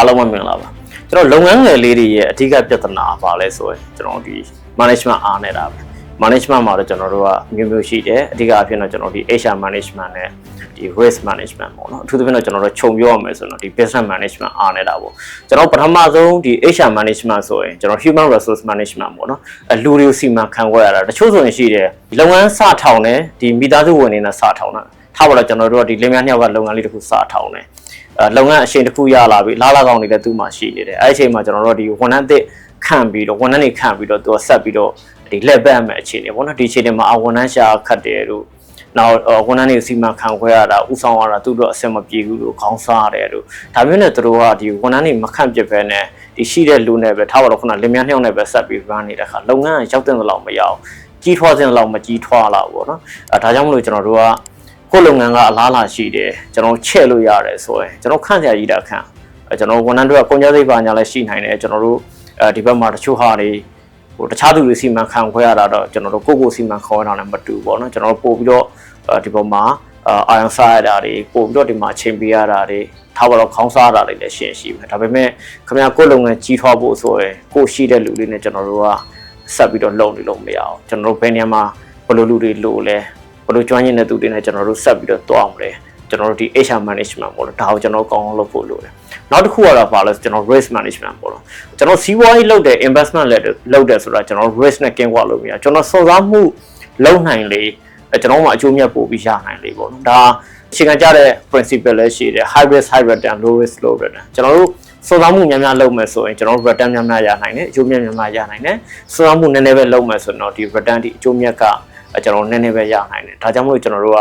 အားလုံးပဲမင်္ဂလာပါကျွန်တော်လုပ်ငန်းငယ်လေးတွေရဲ့အဓိကပြဿနာပါလဲဆိုရင်ကျွန်တော်ဒီ management အားနေတာပဲ management မှာတော့ကျွန်တော်တို့ကမျိုးမျိုးရှိတယ်အဓိကအဖြစ်တော့ကျွန်တော်ဒီ HR management နဲ့ဒီ risk management ပေါ့နော်အထူးသဖြင့်တော့ကျွန်တော်တို့ခြုံပြောရမယ်ဆိုတော့ဒီ business management အားနေတာပေါ့ကျွန်တော်ပထမဆုံးဒီ HR management ဆိုရင်ကျွန်တော် human resource management ပေါ့နော်အလူတွေကိုစီမံခန့်ခွဲရတာတချို့ဆိုရင်ရှိတယ်လုပ်ငန်းစထောင်တယ်ဒီမိသားစုဝင်တွေနဲ့စထောင်တာထားပါတော့ကျွန်တော်တို့ကဒီလင်းများနှစ်ယောက်ကလုပ်ငန်းလေးတစ်ခုစထောင်တယ်အဲ လုပ်ငန်းအရှိန်တစ်ခုရလာပြီလားလာကောင်တွေလည်းသူ့မှာရှိနေတယ်အဲ့ဒီအချိန်မှာကျွန်တော်တို့ဒီဝန်ထမ်းအသစ်ခန့်ပြီးတော့ဝန်ထမ်းတွေခန့်ပြီးတော့သူကဆက်ပြီးတော့ဒီလက်ပတ်မဲ့အခြေအနေပေါ့နော်ဒီအခြေအနေမှာအဝန်ထမ်းရှာခတ်တယ်တို့နောက်ဝန်ထမ်းတွေစီမံခန့်ခွဲရတာဥဆောင်ရတာသူတို့အဆင်မပြေဘူးလို့ခေါင်းစားရတယ်တို့ဒါမျိုးနဲ့သူတို့ကဒီဝန်ထမ်းတွေမခန့်ပြစ်ပဲနဲ့ဒီရှိတဲ့လူနဲ့ပဲထားပါတော့ခုနလင်မြန်းနှစ်ယောက်နဲ့ပဲဆက်ပြီး run နေတဲ့ခါလုပ်ငန်းရောက်တဲ့လောက်မရအောင်ကြီးထွားတဲ့လောက်မကြီးထွားလာဘူးပေါ့နော်အဲဒါကြောင့်မလို့ကျွန်တော်တို့က ကိုယ်လုပ်ငန်းကအလားလာရှိတယ်ကျွန်တော်ချဲ့လို့ရတယ်ဆိုရင်ကျွန်တော်ခန့်စရာကြီးတာခန့်အဲကျွန်တော်ဝန်ထမ်းတွေကကုန်ကြစိတ်ပါညာလည်းရှိနိုင်တယ်ကျွန်တော်တို့အဲဒီဘက်မှာတချို့ဟာတွေဟိုတခြားသူတွေစီမံခန့်ခွဲရတာတော့ကျွန်တော်တို့ကိုယ့်ကိုယ်စီမံခေါ်ရတာလည်းမတူဘူးပေါ့နော်ကျွန်တော်တို့ပို့ပြီးတော့ဒီပေါ်မှာအာယန်စားရတာတွေပို့ပြီးတော့ဒီမှာချိန်ပေးရတာတွေထားပါတော့ခေါင်းစားရတာတွေလည်းရှင်းရှိပဲဒါပေမဲ့ခင်ဗျာကိုယ့်လုပ်ငန်းကြီးထွားဖို့ဆိုရင်ကိုယ်ရှိတဲ့လူတွေနဲ့ကျွန်တော်တို့ကဆက်ပြီးတော့လုပ်နေလို့မရအောင်ကျွန်တော်တို့ဘယ်နေရာမှာဘယ်လိုလူတွေလိုလဲ ဘယ်လိုကျွမ်းကျင်တဲ့သူတွေနဲ့ကျွန်တော်တို့ဆက်ပြီးတော့တွားအောင်လဲကျွန်တော်တို့ဒီ HR management ပေါ့လို့ဒါကိုကျွန်တော်ကောင်းအောင်လုပ်ဖို့လိုတယ်နောက်တစ်ခုကတော့ပါလဲကျွန်တော် risk management ပေါ့လို့ကျွန်တော်စီးပွားရေးလုပ်တဲ့ investment လည်းလုပ်တယ်ဆိုတာကျွန်တော် risk နဲ့ကင်းကွာလို့မရကျွန်တော်စော်စားမှုလုပ်နိုင်လေကျွန်တော်မှအကျိုးမြတ်ပို့ပြီးရနိုင်လေပေါ့နော်ဒါအခြေခံကြတဲ့ principle လည်းရှိတယ် high risk high return low risk low return ကျွန်တော်တို့စော်စားမှုများများလုပ်မယ်ဆိုရင်ကျွန်တော်တို့ return များများရနိုင်တယ်အကျိုးမြတ်များများရနိုင်တယ်စော်စားမှုနည်းနည်းပဲလုပ်မယ်ဆိုတော့ဒီ return ဒီအကျိုးမြတ်က ကျွန်တော်နည်းနည်းပဲရနိုင်တယ်ဒါကြောင့်မို့ကျွန်တော်တို့က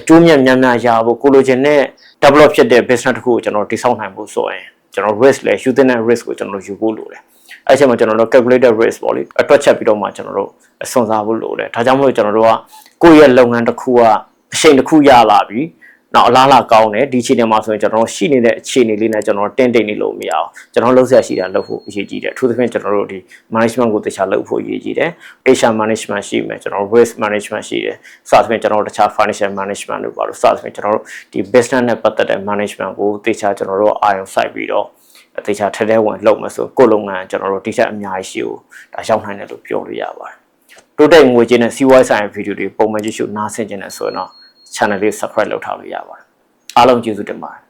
အကျိုးမြတ်များများရဖို့ကိုလိုချင်တဲ့ develop ဖြစ်တဲ့ business တစ်ခုကိုကျွန်တော်တိစောက်နိုင်ဖို့ဆိုရင်ကျွန်တော် risk လဲ using တဲ့ risk ကိုကျွန်တော်ယူဖို့လိုတယ်အဲ့ချိန်မှာကျွန်တော်တို့ calculated risk ပေါ့လေအတွက်ချက်ပြီးတော့မှကျွန်တော်တို့စွန့်စားဖို့လိုတယ်ဒါကြောင့်မို့ကျွန်တော်တို့ကကိုယ့်ရဲ့လုပ်ငန်းတစ်ခုကအချိန်တစ်ခုရလာပြီ နောက်အလားလာကောင်းတယ်ဒီအခြေအနေမှာဆိုရင်ကျွန်တော်တို့ရှိနေတဲ့အခြေအနေလေးနဲ့ကျွန်တော်တင်းတိတ်နေလို့မရအောင်ကျွန်တော်လှုပ်ရှားရှိတာလှုပ်ဖို့အရေးကြီးတယ်အထူးသဖြင့်ကျွန်တော်တို့ဒီ management ကိုတခြားလှုပ်ဖို့အရေးကြီးတယ် HR management ရှိမယ်ကျွန်တော် risk management ရှိတယ်စသဖြင့်ကျွန်တော်တို့တခြား financial management တို့ပါလို့စသဖြင့်ကျွန်တော်တို့ဒီ business နဲ့ပတ်သက်တဲ့ management ကိုတခြားကျွန်တော်တို့အာရုံစိုက်ပြီးတော့တခြားထဲထဲဝင်လှုပ်မယ်ဆိုကိုယ်လုပ်ငန်းကျွန်တော်တို့တခြားအများကြီးရှိကိုဒါရောက်နိုင်တယ်လို့ပြောလို့ရပါတယ်တိုးတက်ငွေကြေးနဲ့စီးပွားရေးဆိုင်ရာဗီဒီယိုတွေပုံမှန်ကြည့်ရှုနားဆင်ကြတယ်ဆိုရင်တော့ channel လေး subscribe လုပ်ထားလို့ရပါတယ်အားလုံးကျေးဇူးတင်ပါတယ်